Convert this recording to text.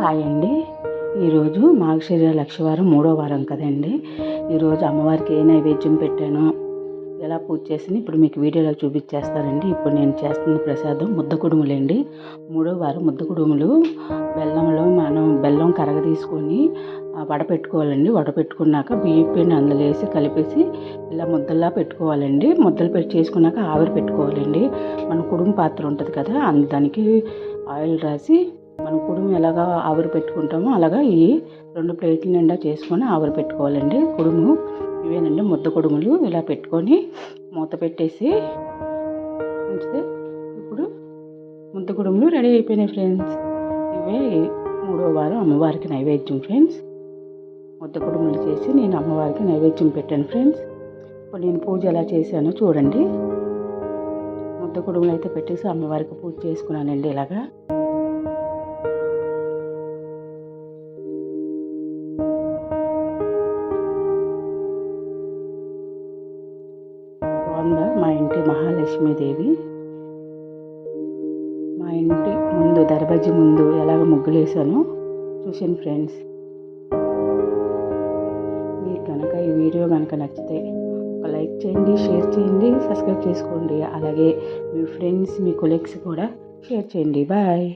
Hi అండి. ఈరోజు మాఘశిర లక్షవారం మూడో వారం కదండి. ఈరోజు అమ్మవారికి ఏ నైవేద్యం పెట్టానో ఎలా పూజ చేసి ఇప్పుడు మీకు వీడియోలో చూపించేస్తానండి. ఇప్పుడు నేను చేస్తున్న ప్రసాదం ముద్ద కుడుములండి. మూడో వారం ముద్ద కుడుములు బెల్లంలో మనం బెల్లం కరగ తీసుకొని వడపెట్టుకోవాలండి వడపెట్టుకున్నాక బియ్యం పిండి అందులో వేసి కలిపేసి ఇలా ముద్దల్లా పెట్టుకోవాలండి. ముద్దలు పెట్టి చేసుకున్నాక ఆవిరి పెట్టుకోవాలండి. మన కుడుము పాత్ర ఉంటుంది కదా దానికి ఆయిల్ రాసి మనం కుడుము ఎలాగా ఆవిరి పెట్టుకుంటామో అలాగా ఈ రెండు ప్లేట్ల నిండా చేసుకొని ఆవిరి పెట్టుకోవాలండి. కుడుము ఇవేనండి ముద్ద కుడుములు ఇలా పెట్టుకొని మూత పెట్టేసి ఉంచితే ఇప్పుడు ముద్ద కుడుములు రెడీ అయిపోయినాయి ఫ్రెండ్స్. ఇవే మూడో వారం అమ్మవారికి నైవేద్యం ఫ్రెండ్స్. ముద్ద కుడుములు చేసి నేను అమ్మవారికి నైవేద్యం పెట్టాను ఫ్రెండ్స్. ఇప్పుడు నేను పూజ ఎలా చేశానో చూడండి. ముద్ద కుడుములు అయితే పెట్టేసి అమ్మవారికి పూజ చేసుకున్నానండి ఇలాగా. బాగుందా మా ఇంటి మహాలక్ష్మీదేవి? మా ఇంటి ముందు దర్వాజీ ముందు ఎలాగ ముగ్గులేసాను చూసాను ఫ్రెండ్స్. మీకు కనుక ఈ వీడియో కనుక నచ్చితే ఒక లైక్ చేయండి షేర్ చేయండి సబ్స్క్రైబ్ చేసుకోండి. అలాగే మీ ఫ్రెండ్స్ మీ కొలీగ్స్ కూడా షేర్ చేయండి. బాయ్.